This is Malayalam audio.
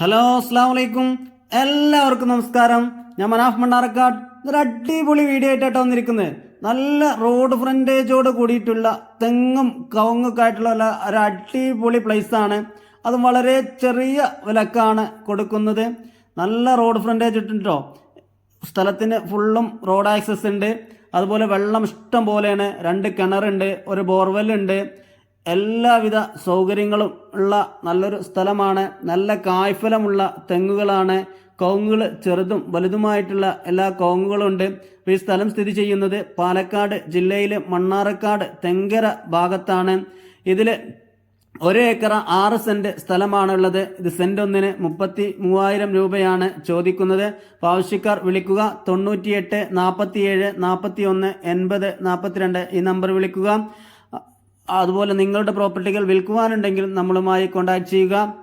ഹലോ അസ്സാം വലൈക്കും എല്ലാവർക്കും നമസ്കാരം. ഞാൻ മനാഫ് മണ്ണാർക്കാട്. ഒരു അടിപൊളി വീഡിയോ ആയിട്ടാണ് വന്നിരിക്കുന്നത് നല്ല റോഡ് ഫ്രണ്ടേജോട് കൂടിയിട്ടുള്ള തെങ്ങും കവുങ്ങൊക്കെ ആയിട്ടുള്ള ഒരു- അടിപൊളി ആണ്. അത് വളരെ ചെറിയ വിലക്കാണ് കൊടുക്കുന്നത്. നല്ല റോഡ് ഫ്രണ്ടേജ് ഇട്ടിട്ടോ സ്ഥലത്തിന് ഫുള്ളും റോഡ് ആക്സസ് ഉണ്ട്. അതുപോലെ വെള്ളം ഇഷ്ടം പോലെയാണ്. രണ്ട് കിണറുണ്ട് ഒരു ബോർവെൽ ഉണ്ട്. എല്ലാവിധ സൗകര്യങ്ങളും ഉള്ള നല്ലൊരു സ്ഥലമാണ്. നല്ല കായ്ഫലമുള്ള തെങ്ങുകളാണ്. കവുങ്ങുകൾ ചെറുതും വലുതുമായിട്ടുള്ള എല്ലാ കവുങ്ങുകളും ഉണ്ട് ഈ സ്ഥലം സ്ഥിതി ചെയ്യുന്നത് പാലക്കാട് ജില്ലയിലെ മണ്ണാറക്കാട് തെങ്കര ഭാഗത്താണ്. ഇതിൽ ഒരു ഏക്കർ ആറ് സെന്റ് സ്ഥലമാണുള്ളത്. ഇത് സെന്റ് ഒന്നിന് മുപ്പത്തി മൂവായിരം രൂപയാണ് ചോദിക്കുന്നത്. ആവശ്യക്കാർ വിളിക്കുക തൊണ്ണൂറ്റിയെട്ട് നാൽപ്പത്തിയേഴ് നാൽപ്പത്തി ഒന്ന് എൺപത് നാൽപ്പത്തിരണ്ട് ഈ നമ്പർ വിളിക്കുക. അതുപോലെ നിങ്ങളുടെ പ്രോപ്പർട്ടികൾ വിൽക്കുവാനുണ്ടെങ്കിൽ നമ്മളുമായി കോൺടാക്റ്റ് ചെയ്യുക.